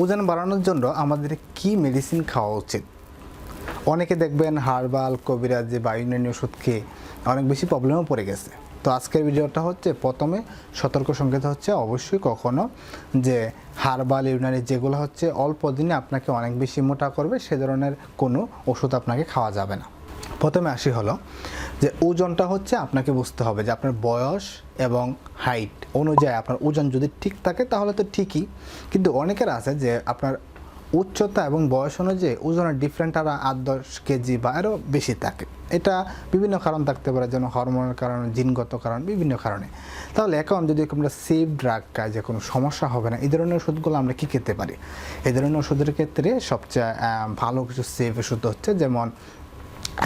ওজন বাড়ানোর জন্য আমাদের কি মেডিসিন খাওয়া উচিত? অনেকে দেখবেন হার্বাল, কবিরাজ বা ইউনানি ওষুধ খেয়ে অনেক বেশি প্রবলেমও পড়ে গেছে। তো আজকের ভিডিওটা হচ্ছে প্রথমে সতর্ক সংকেত হচ্ছে অবশ্যই কখনো যে হার্বাল ইউনারি যেগুলো হচ্ছে অল্প দিনে আপনাকে অনেক বেশি মোটা করবে, সে ধরনের কোনো ওষুধ আপনাকে খাওয়া যাবে না। প্রথমে আসি হলো যে ওজনটা হচ্ছে আপনাকে বুঝতে হবে যে আপনার বয়স এবং হাইট অনুযায়ী আপনার ওজন যদি ঠিক থাকে তাহলে তো ঠিকই। কিন্তু অনেকের আছে যে আপনার উচ্চতা এবং বয়স অনুযায়ী ওজনের ডিফারেন্ট আরও আট, দশ কেজি বা আরও বেশি থাকে। এটা বিভিন্ন কারণ থাকতে পারে, যেমন হরমোনের কারণে, জিনগত কারণ, বিভিন্ন কারণে। তাহলে এখন যদি আমরা সেফ ড্রাগ খাই যে কোনো সমস্যা হবে না, এই ধরনের ওষুধগুলো আমরা কী খেতে পারি? এই ধরনের ওষুধের ক্ষেত্রে সবচেয়ে ভালো কিছু সেফ ওষুধ হচ্ছে যেমন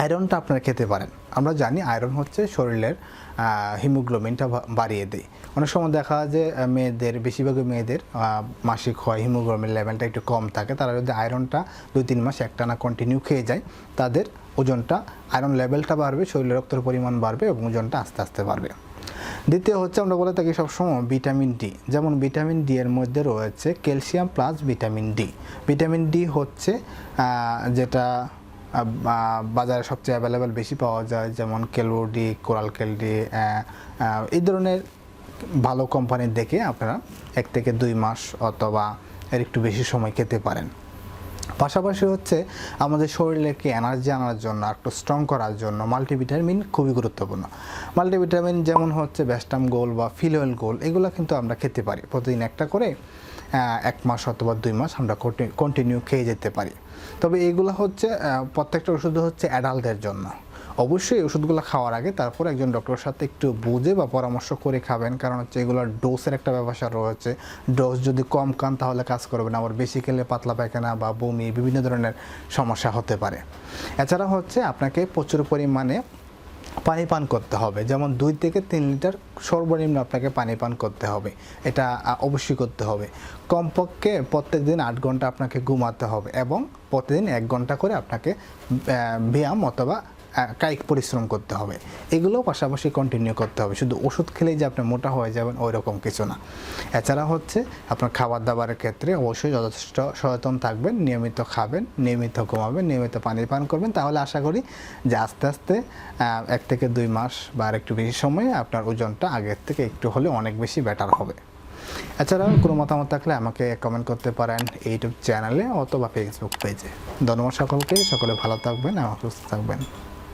আয়রনটা আপনারা খেতে পারেন। আমরা জানি আয়রন হচ্ছে শরীরের হিমোগ্লোবিনটা বাড়িয়ে দেয়। অনেক সময় দেখা যায় যে মেয়েদের, বেশিরভাগই মেয়েদের মাসিক হয়, হিমোগ্লোবিন লেভেলটা একটু কম থাকে। তারা যদি আয়রনটা দুই, তিন মাস একটানা কন্টিনিউ খেয়ে যায়, তাদের ওজনটা, আয়রন লেভেলটা বাড়বে, শরীরে রক্তের পরিমাণ বাড়বে এবং ওজনটা আস্তে আস্তে বাড়বে। দ্বিতীয় হচ্ছে, আমরা বলে থাকি সবসময় ভিটামিন ডি যেমন ভিটামিন ডি এর মধ্যে রয়েছে calcium plus vitamin D vitamin D হচ্ছে যেটা বাজারে সবচেয়ে অ্যাভেলেবেল বেশি পাওয়া যায়, যেমন কেলোডি কোরাল কেলডি এই ধরনের ভালো কোম্পানি দেখে আপনারা এক থেকে দুই মাস অথবা এর একটু বেশি সময় খেতে পারেন। পাশাপাশি হচ্ছে আমাদের শরীরকে এনার্জি আনার জন্য একটু স্ট্রং করার জন্য মাল্টিভিটামিন খুবই গুরুত্বপূর্ণ। মাল্টিভিটামিন যেমন হচ্ছে ব্যাস্টাম গোল বা ফিলোয়েল গোল এগুলো কিন্তু আমরা খেতে পারি। প্রতিদিন একটা করে এক মাস অথবা দুই মাস আমরা কন্টিনিউ খেয়ে যেতে পারি। তবে এগুলো হচ্ছে প্রত্যেকটা ওষুধ হচ্ছে অ্যাডাল্টদের জন্য। অবশ্যই ওষুধগুলো খাওয়ার আগে তারপর একজন ডক্টরের সাথে একটু বুঝে বা পরামর্শ করে খাবেন, কারণ হচ্ছে এগুলোর ডোজের একটা ব্যবসা রয়েছে। ডোজ যদি কম খান তাহলে কাজ করবে না। আবার বেশি খেলে পাতলা পায়খানা বা বমি, বিভিন্ন ধরনের সমস্যা হতে পারে। এছাড়া হচ্ছে আপনাকে প্রচুর পরিমাণে পানি পান করতে হবে। যেমন দুই থেকে তিন লিটার সর্বনিম্ন আপনাকে পানি পান করতে হবে। এটা অবশ্যই করতে হবে। কমপক্ষে প্রত্যেক দিন আট ঘণ্টা আপনাকে ঘুমাতে হবে এবং প্রতিদিন এক ঘণ্টা করে আপনাকে ব্যায়াম অথবা কায়িক পরিশ্রম করতে হবে। এগুলো পাশাপাশি কন্টিনিউ করতে হবে। শুধু ওষুধ খেলেই যে আপনি মোটা হয়ে যাবেন ওই রকম কিছু না। এছাড়া হচ্ছে আপনার খাবার দাবারের ক্ষেত্রে অবশ্যই যথেষ্ট সচেতন থাকবেন, নিয়মিত খাবেন, নিয়মিত ঘুমাবেন, নিয়মিত পানি পান করবেন। তাহলে আশা করি যে আস্তে আস্তে এক থেকে দুই মাস বা আর একটু বেশি সময়ে আপনার ওজনটা আগের থেকে একটু হলে অনেক বেশি বেটার হবে। এছাড়াও কোনো মতামত থাকলে আমাকে কমেন্ট করতে পারেন ইউটিউব চ্যানেলে অথবা ফেসবুক পেজে ধন্যবাদ সকলকে। সকলে ভালো থাকবেন এবং সুস্থ থাকবেন।